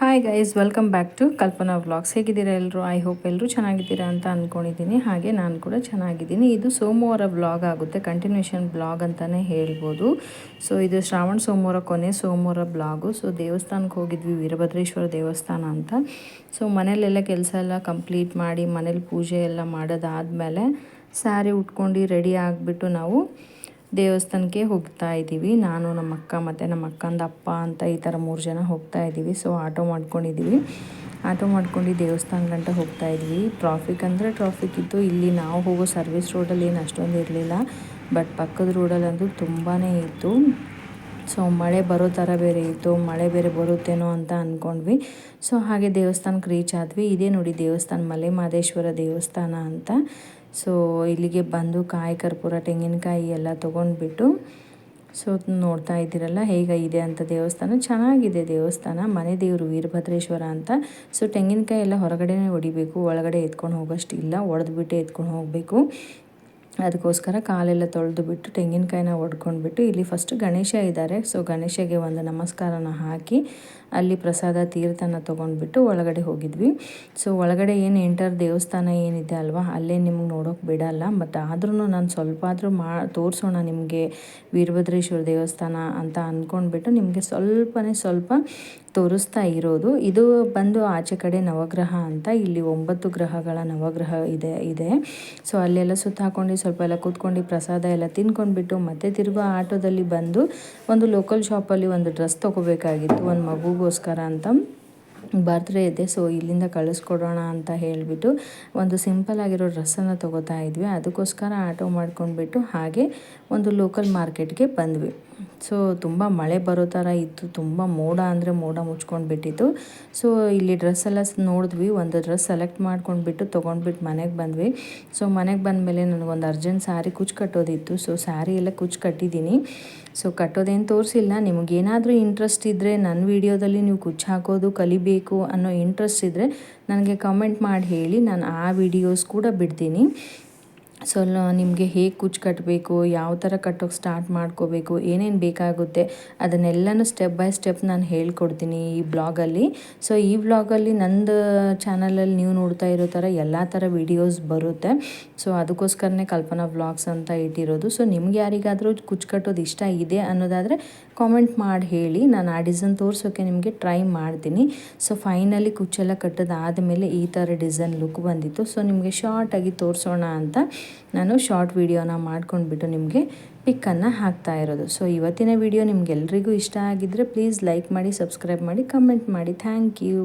Hi guys welcome back to Kalpana vlogs ಹೇಗಿದ್ದೀರಾ ಎಲ್ಲರೂ I hope ಎಲ್ಲರೂ ಚೆನ್ನಾಗಿದ್ದೀರಾ ಅಂತ ಅಂದ್ಕೊಂಡಿದ್ದೀನಿ ಹಾಗೆ ನಾನು ಕೂಡ ಚೆನ್ನಾಗಿದ್ದೀನಿ. ಇದು ಸೋಮವಾರ ವ್ಲಾಗ್ ಆಗುತ್ತೆ. ಕಂಟಿನ್ಯೂಷನ್ ಬ್ಲಾಗ್ ಅಂತಲೇ ಹೇಳ್ಬೋದು. ಸೊ ಇದು ಶ್ರಾವಣ ಸೋಮವಾರ ಕೊನೆ ಸೋಮವಾರ ಬ್ಲಾಗು ಸೊ ದೇವಸ್ಥಾನಕ್ಕೆ ಹೋಗಿದ್ವಿ. ವೀರಭದ್ರೇಶ್ವರ ದೇವಸ್ಥಾನ ಅಂತ. ಸೊ ಮನೇಲೆಲ್ಲ ಕೆಲಸ ಎಲ್ಲ ಕಂಪ್ಲೀಟ್ ಮಾಡಿ ಮನೇಲಿ ಪೂಜೆ ಎಲ್ಲ ಮಾಡೋದಾದಮೇಲೆ ಸ್ಯಾರಿ ಉಟ್ಕೊಂಡು ರೆಡಿ ಆಗಿಬಿಟ್ಟು ನಾವು ದೇವಸ್ಥಾನಕ್ಕೆ ಹೋಗ್ತಾ ಇದ್ದೀವಿ. ನಾನು ನಮ್ಮ ಅಕ್ಕ ಮತ್ತು ನಮ್ಮ ಅಕ್ಕಂದ ಅಪ್ಪ ಅಂತ ಈ ಥರ ಮೂರು ಜನ ಹೋಗ್ತಾ ಇದ್ದೀವಿ. ಸೊ ಆಟೋ ಮಾಡ್ಕೊಂಡಿದ್ದೀವಿ. ಆಟೋ ಮಾಡ್ಕೊಂಡು ದೇವಸ್ಥಾನ ಗಂಟ ಹೋಗ್ತಾ ಇದ್ವಿ ಟ್ರಾಫಿಕ್ ಅಂದರೆ ಟ್ರಾಫಿಕ್ ಇತ್ತು. ಇಲ್ಲಿ ನಾವು ಹೋಗೋ ಸರ್ವಿಸ್ ರೋಡಲ್ಲಿ ಏನು ಅಷ್ಟೊಂದು ಇರಲಿಲ್ಲ. ಬಟ್ ಪಕ್ಕದ ರೋಡಲ್ಲಂತೂ ತುಂಬಾ ಇತ್ತು. ಸೊ ಮಳೆ ಬರೋ ಥರ ಬೇರೆ ಇತ್ತು. ಮಳೆ ಬೇರೆ ಬರುತ್ತೇನೋ ಅಂತ ಅಂದ್ಕೊಂಡ್ವಿ ಸೊ ಹಾಗೆ ದೇವಸ್ಥಾನಕ್ಕೆ ರೀಚ್ ಆದ್ವಿ. ಇದೇ ನೋಡಿ ದೇವಸ್ಥಾನ ಮಲೆ ಮಹದೇಶ್ವರ ದೇವಸ್ಥಾನ ಅಂತ. ಸೊ ಇಲ್ಲಿಗೆ ಬಂದು ಕಾಯಿ, ಕರ್ಪೂರ, ತೆಂಗಿನಕಾಯಿ ಎಲ್ಲ ತೊಗೊಂಡ್ಬಿಟ್ಟು ಸೊ ನೋಡ್ತಾ ಇದ್ದೀರಲ್ಲ ಇದೆ ಅಂತ ದೇವಸ್ಥಾನ? ಚೆನ್ನಾಗಿದೆ ದೇವಸ್ಥಾನ, ಮನೆ ದೇವರು ವೀರಭದ್ರೇಶ್ವರ ಅಂತ. ಸೊ ತೆಂಗಿನಕಾಯಿ ಎಲ್ಲ ಹೊರಗಡೆನೇ ಹೊಡಿಬೇಕು, ಒಳಗಡೆ ಎತ್ಕೊಂಡು ಹೋಗೋಷ್ಟಿಲ್ಲ, ಒಡೆದ್ಬಿಟ್ಟೆ ಎತ್ಕೊಂಡು ಹೋಗಬೇಕು. ಅದಕ್ಕೋಸ್ಕರ ಕಾಲೆಲ್ಲ ತೊಳೆದು ಬಿಟ್ಟು ತೆಂಗಿನಕಾಯಿನ ಒಡ್ಕೊಂಡ್ಬಿಟ್ಟು ಇಲ್ಲಿ ಫಸ್ಟ್ ಗಣೇಶ ಇದ್ದಾರೆ. ಸೊ ಗಣೇಶಗೆ ಒಂದು ನಮಸ್ಕಾರನ ಹಾಕಿ ಅಲ್ಲಿ ಪ್ರಸಾದ ತೀರ್ಥನ ತೊಗೊಂಡ್ಬಿಟ್ಟು ಒಳಗಡೆ ಹೋಗಿದ್ವಿ. ಸೊ ಒಳಗಡೆ ಏನು ಎಂಟರ್ ದೇವಸ್ಥಾನ ಏನಿದೆ ಅಲ್ವಾ, ಅಲ್ಲೇ ನಿಮ್ಗೆ ನೋಡೋಕೆ ಬಿಡಲ್ಲ. ಬಟ್ ಆದ್ರೂ ನಾನು ಸ್ವಲ್ಪ ಆದರೂ ಮಾ, ತೋರಿಸೋಣ ನಿಮಗೆ ವೀರಭದ್ರೇಶ್ವರ ದೇವಸ್ಥಾನ ಅಂತ ಅಂದ್ಕೊಂಡ್ಬಿಟ್ಟು ನಿಮಗೆ ಸ್ವಲ್ಪನೇ ಸ್ವಲ್ಪ ತೋರಿಸ್ತಾ ಇರೋದು. ಇದು ಬಂದು ಆಚೆ ಕಡೆ ನವಗ್ರಹ ಅಂತ ಇಲ್ಲಿ ಒಂಬತ್ತು ಗ್ರಹಗಳ ನವಗ್ರಹ ಇದೆ ಇದೆ. ಸೊ ಅಲ್ಲೆಲ್ಲ ಸುತ್ತ ಹಾಕೊಂಡು ಸ್ವಲ್ಪ ಎಲ್ಲ ಕೂತ್ಕೊಂಡು ಪ್ರಸಾದ ಎಲ್ಲ ತಿನ್ಕೊಂಡ್ಬಿಟ್ಟು ಮತ್ತೆ ತಿರುಗಾ ಆಟೋದಲ್ಲಿ ಬಂದು ಒಂದು ಲೋಕಲ್ ಶಾಪಲ್ಲಿ ಒಂದು ಡ್ರೆಸ್ ತೊಗೋಬೇಕಾಗಿತ್ತು, ಒಂದು ಮಗುಗೋಸ್ಕರ ಅಂತ. ಬರ್ತ್ಡೇ ಇದೆ ಸೊ ಇಲ್ಲಿಂದ ಕಳಿಸ್ಕೊಡೋಣ ಅಂತ ಹೇಳಿಬಿಟ್ಟು ಒಂದು ಸಿಂಪಲ್ ಆಗಿರೋ ಡ್ರೆಸ್ಸನ್ನು ತೊಗೋತಾ ಇದ್ವಿ. ಅದಕ್ಕೋಸ್ಕರ ಆಟೋ ಮಾಡ್ಕೊಂಡ್ಬಿಟ್ಟು ಹಾಗೆ ಒಂದು ಲೋಕಲ್ ಮಾರ್ಕೆಟ್ಗೆ ಬಂದ್ವಿ. ಸೊ ತುಂಬ ಮಳೆ ಬರೋ ಥರ ಇತ್ತು. ತುಂಬ ಮೋಡ ಅಂದರೆ ಮೋಡ ಮುಚ್ಕೊಂಡು ಬಿಟ್ಟಿತ್ತು ಸೊ ಇಲ್ಲಿ ಡ್ರೆಸ್ ಎಲ್ಲ ನೋಡಿದ್ವಿ. ಒಂದು ಡ್ರೆಸ್ ಸೆಲೆಕ್ಟ್ ಮಾಡ್ಕೊಂಡ್ಬಿಟ್ಟು ತೊಗೊಂಡ್ಬಿಟ್ಟು ಮನೆಗೆ ಬಂದ್ವಿ. ಸೊ ಮನೆಗೆ ಬಂದಮೇಲೆ ನನಗೊಂದು ಅರ್ಜೆಂಟ್ ಸ್ಯಾರಿ ಕುಚ್ಚು ಕಟ್ಟೋದಿತ್ತು. ಸೊ ಸ್ಯಾರಿ ಎಲ್ಲ ಕುಚ್ಚು ಕಟ್ಟಿದ್ದೀನಿ. ಸೊ ಕಟ್ಟೋದೇನು ತೋರಿಸಿಲ್ಲ. ನಿಮಗೇನಾದರೂ ಇಂಟ್ರೆಸ್ಟ್ ಇದ್ದರೆ ನನ್ನ ವಿಡಿಯೋದಲ್ಲಿ ನೀವು ಕುಚ್ಚು ಹಾಕೋದು, ಕಲಿಬೇಕು ಅನ್ನೋ ಇಂಟ್ರೆಸ್ಟ್ ಇದ್ದರೆ ನನಗೆ ಕಮೆಂಟ್ ಮಾಡಿ ಹೇಳಿ. ನಾನು ಆ ವಿಡಿಯೋಸ್ ಕೂಡ ಬಿಡ್ತೀನಿ. ಸೊ ನಿಮಗೆ ಹೇಗೆ ಕುಚ್ಚು ಕಟ್ಟಬೇಕು ಯಾವ ಥರ ಕಟ್ಟೋಕೆ ಸ್ಟಾರ್ಟ್ ಮಾಡ್ಕೋಬೇಕು, ಏನೇನು ಬೇಕಾಗುತ್ತೆ, ಅದನ್ನೆಲ್ಲನೂ ಸ್ಟೆಪ್ ಬೈ ಸ್ಟೆಪ್ ನಾನು ಹೇಳ್ಕೊಡ್ತೀನಿ ಈ ಬ್ಲಾಗಲ್ಲಿ. ಸೊ, ಈ ಬ್ಲಾಗಲ್ಲಿ ನಂದು ಚಾನಲಲ್ಲಿ ನೀವು ನೋಡ್ತಾ ಇರೋ ಥರ ಎಲ್ಲ ಥರ ವಿಡಿಯೋಸ್ ಬರುತ್ತೆ. ಸೊ, ಅದಕ್ಕೋಸ್ಕರನೇ ಕಲ್ಪನಾ ಬ್ಲಾಗ್ಸ್ ಅಂತ ಇಟ್ಟಿರೋದು. ಸೊ, ನಿಮ್ಗೆ ಯಾರಿಗಾದರೂ ಕುಚ್ಚು ಕಟ್ಟೋದು ಇಷ್ಟ ಇದೆ ಅನ್ನೋದಾದರೆ ಕಾಮೆಂಟ್ ಮಾಡಿ ಹೇಳಿ. ನಾನು ಆ ಡಿಸೈನ್ ತೋರಿಸೋಕ್ಕೆ ನಿಮಗೆ ಟ್ರೈ ಮಾಡ್ತೀನಿ. ಸೊ, ಫೈನಲಿ ಕುಚ್ಚೆಲ್ಲ ಕಟ್ಟೋದಾದ ಮೇಲೆ ಈ ಥರ ಡಿಸೈನ್ ಲುಕ್ ಬಂದಿತ್ತು. ಸೊ, ನಿಮಗೆ ಶಾರ್ಟಾಗಿ ತೋರಿಸೋಣ ಅಂತ ನಾನು ಶಾರ್ಟ್ ವಿಡಿಯೋನ ಮಾಡ್ಕೊಂಡ್ಬಿಟ್ಟು ನಿಮಗೆ ಪಿಕ್ಕನ್ನು ಹಾಕ್ತಾ ಇರೋದು. ಸೊ ಇವತ್ತಿನ ವಿಡಿಯೋ ನಿಮಗೆಲ್ರಿಗೂ ಇಷ್ಟ ಆಗಿದ್ದರೆ ಪ್ಲೀಸ್ ಲೈಕ್ ಮಾಡಿ ಸಬ್ಸ್ಕ್ರೈಬ್ ಮಾಡಿ ಕಮೆಂಟ್ ಮಾಡಿ. Thank you